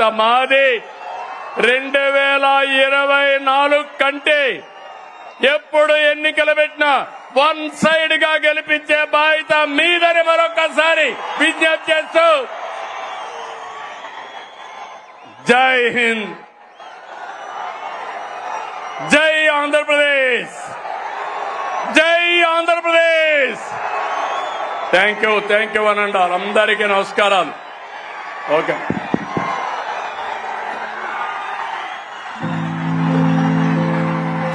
బాధ్యత మాది రెండు వేల ఇరవై నాలుగు కంటే ఎప్పుడు ఎన్నికలు పెట్టినా వన్ సైడ్గా గెలిపించే బాధ్యత మీదని మరొకసారి విజ్ఞప్తి చేస్తూ జై హింద్. జై ఆంధ్రప్రదేశ్. జై Andhra Pradesh. Thank you thank you అని అంటారు అందరికీ నమస్కారాలు. ఓకే.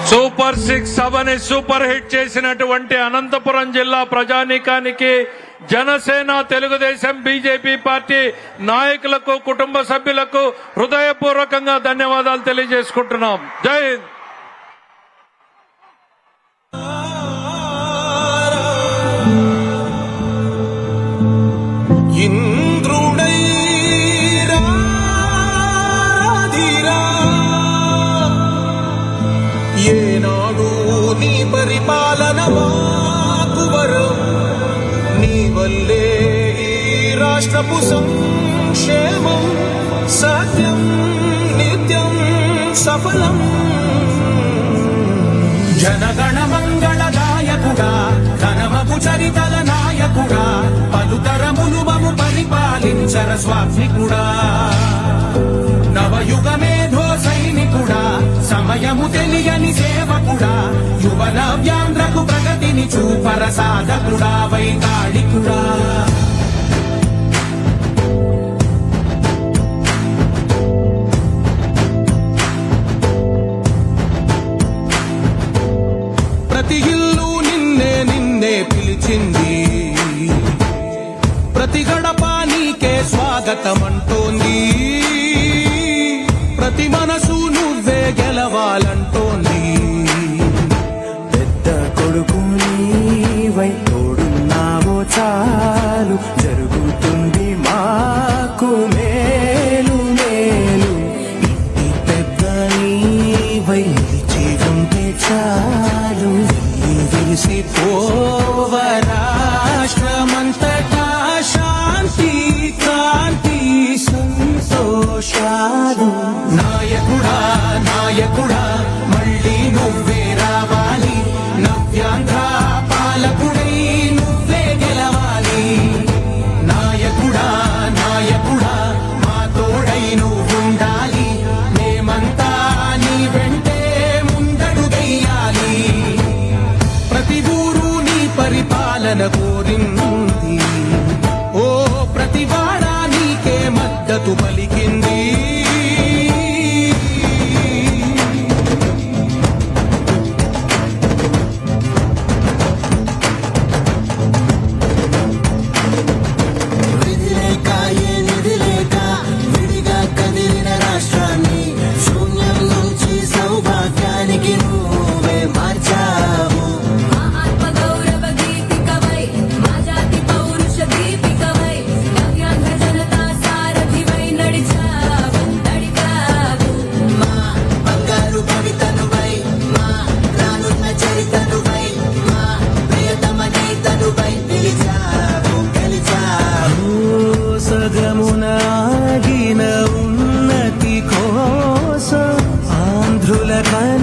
సూపర్ సిక్స్ సభని సూపర్ హిట్ చేసినటువంటి అనంతపురం జిల్లా ప్రజానీకానికి జనసేన తెలుగుదేశం బీజేపీ పార్టీ నాయకులకు కుటుంబ సభ్యులకు హృదయపూర్వకంగా ధన్యవాదాలు తెలియజేసుకుంటున్నాం. జై హింద్! ఏనాడు నీ పరిపాలన మాకు వరం. నీ వల్లే ఈ రాష్ట్రపు సంక్షేమం సత్యం నిత్యం సఫలం. జనగణ మంగళదాయకుడా ఘనమపు చరితల నాయకుడా పలుతరములు మము పరిపాలించర స్వామికుడా నవయుగ మేధో సైనికుడా సమయము తెలియ యువన ప్రగతిని చూపర సాధకుడా వైతాళికుడా. ప్రతి ఇల్లు నిన్నే నిన్నే పిలిచింది. ప్రతి గడప నీకే స్వాగతం ప్రతి మనసు నీవై నిలిచి ఉంటే చాలు విలిసి మద్దన కోరింది. ఓ ప్రతివాడానికే మద్దతు బలి that my